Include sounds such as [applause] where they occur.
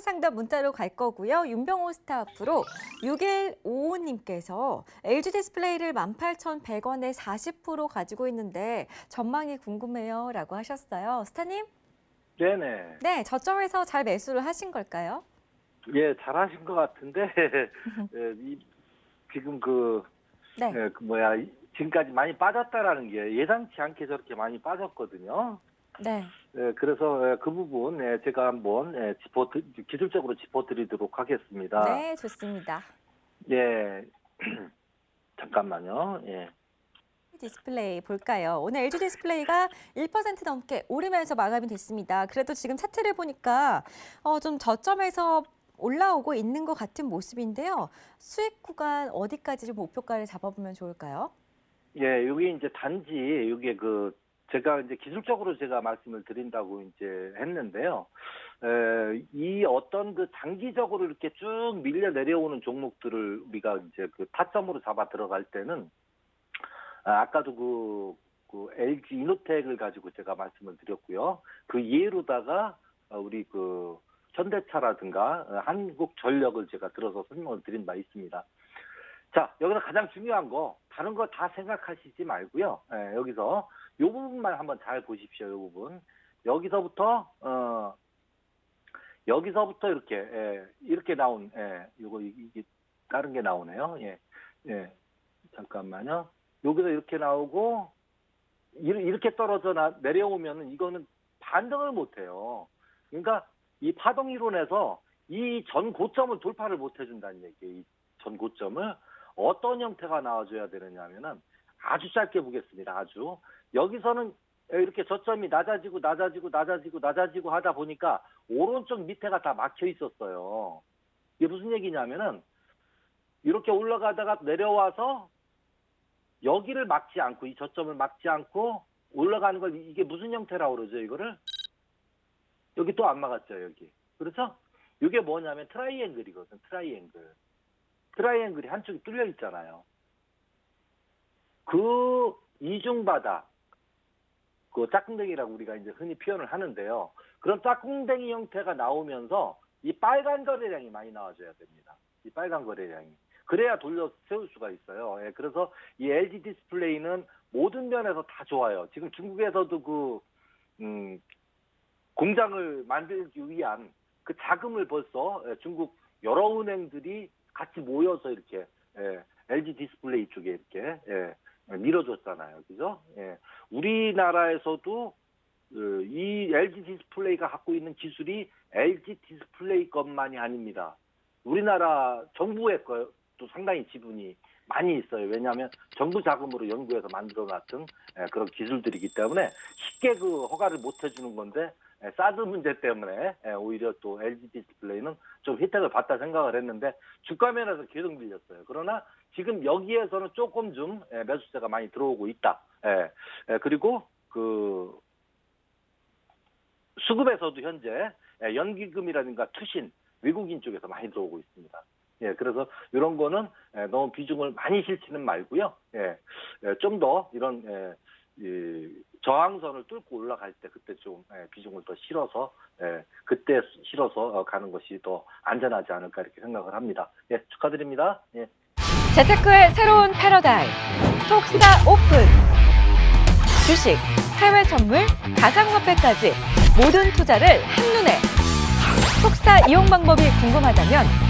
상담 문자로 갈 거고요. 윤병호 스타프로 6155님께서 LG 디스플레이를 18,100원에 40% 가지고 있는데 전망이 궁금해요. 라고 하셨어요. 스타님? 네네. 네, 저점에서 잘 매수를 하신 걸까요? 예, 잘 하신 것 같은데, [laughs] 예, 이, 지금 그, 네. 예, 그 뭐야, 이- 지금까지 많이 빠졌다라는 게 예상치 않게 저렇게 많이 빠졌거든요. 네. 예, 그래서 예, 그 부분 예, 제가 한번 예, 짚어 드- 기술적으로 짚어드리도록 하겠습니다. 네, 좋습니다. 예, [clears throat] 잠깐만요. 예. 디스플레이 볼까요? 오늘 LG 디스플레이가 1% 넘게 오르면서 마감이 됐습니다. 그래도 지금 차트를 보니까 어, 좀 저점에서 올라오고 있는 것 같은 모습인데요. 수익 구간 어디까지 좀 목표가를 잡아보면 좋을까요? 예, 여기 이제 단지 이게 그 제가 이제 기술적으로 제가 말씀을 드린다고 이제 했는데요. 에, 이 어떤 그 장기적으로 이렇게 쭉 밀려 내려오는 종목들을 우리가 이제 그 타점으로 잡아 들어갈 때는 아, 아까도 그, 그 LG 이노텍을 가지고 제가 말씀을 드렸고요. 그 예로다가 어, 우리 그 현대차라든가 어, 한국전력을 제가 들어서 설명을 드린 바 있습니다. 자, 여기서 가장 중요한 거, 다른 거 다 생각하시지 말고요. 예, 여기서 요 부분만 한번 잘 보십시오, 요 부분. 여기서부터, 어, 여기서부터 이렇게, 예, 이렇게 나온, 예, 요거, 이- 이게, 다른 게 나오네요. 예, 예, 잠깐만요. 여기서 이렇게 나오고, 이- 이렇게 떨어져 나, 내려오면은 이거는 반등을 못 해요. 그러니까 이 파동 이론에서 이 전 고점을 돌파를 못 해준다는 얘기예요. 이 전 고점을. 어떤 형태가 나와줘야 되느냐면은 아주 짧게 보겠습니다. 아주 여기서는 이렇게 저점이 낮아지고 낮아지고 낮아지고 낮아지고 하다 보니까 오른쪽 밑에가 다 막혀 있었어요. 이게 무슨 얘기냐면은 이렇게 올라가다가 내려와서 여기를 막지 않고 이 저점을 막지 않고 올라가는 걸 이게 무슨 형태라고 그러죠 이거를 여기 또 안 막았죠 여기 그렇죠? 이게 뭐냐면 트라이앵글이거든 트라이앵글 트라이앵글이 한쪽이 뚫려 있잖아요. 그 이중바닥, 그 짝꿍댕이라고 우리가 이제 흔히 표현을 하는데요. 그런 짝꿍댕이 형태가 나오면서 이 빨간 거래량이 많이 나와줘야 됩니다. 이 빨간 거래량이. 그래야 돌려 세울 수가 있어요. 예, 그래서 이 LG 디스플레이는 모든 면에서 다 좋아요. 지금 중국에서도 그, 음, 공장을 만들기 위한 그 자금을 벌써 예, 중국 여러 은행들이 같이 모여서 이렇게 예, LG 디스플레이 쪽에 이렇게 예, 밀어줬잖아요, 그죠? 예, 우리나라에서도 그, 이 LG 디스플레이가 갖고 있는 기술이 LG 디스플레이 것만이 아닙니다. 우리나라 정부의 것도 상당히 지분이 많이 있어요. 왜냐하면 정부 자금으로 연구해서 만들어놨던 예, 그런 기술들이기 때문에 쉽게 그 허가를 못 해주는 건데 예, 사드 문제 때문에 예, 오히려 또 LG 디스플레이는 좀 혜택을 받다 생각을 했는데 주가 면에서 계속 밀렸어요. 그러나 지금 여기에서는 조금 좀 예, 매수세가 많이 들어오고 있다. 그리고 그 수급에서도 현재 예, 연기금이라든가 투신 외국인 쪽에서 많이 들어오고 있습니다. 예, 그래서 이런 거는 예, 너무 비중을 많이 실지는 말고요. 예, 좀 더 이런 예, 이 저항선을 뚫고 올라갈 때 그때 좀 예, 비중을 더 실어서 예, 그때 실어서 어, 가는 것이 더 안전하지 않을까 이렇게 생각을 합니다. 예, 축하드립니다. 예. 재테크의 새로운 패러다임 톡스타 오픈 주식, 해외 선물, 가상화폐까지 모든 투자를 한눈에 톡스타 이용 방법이 궁금하다면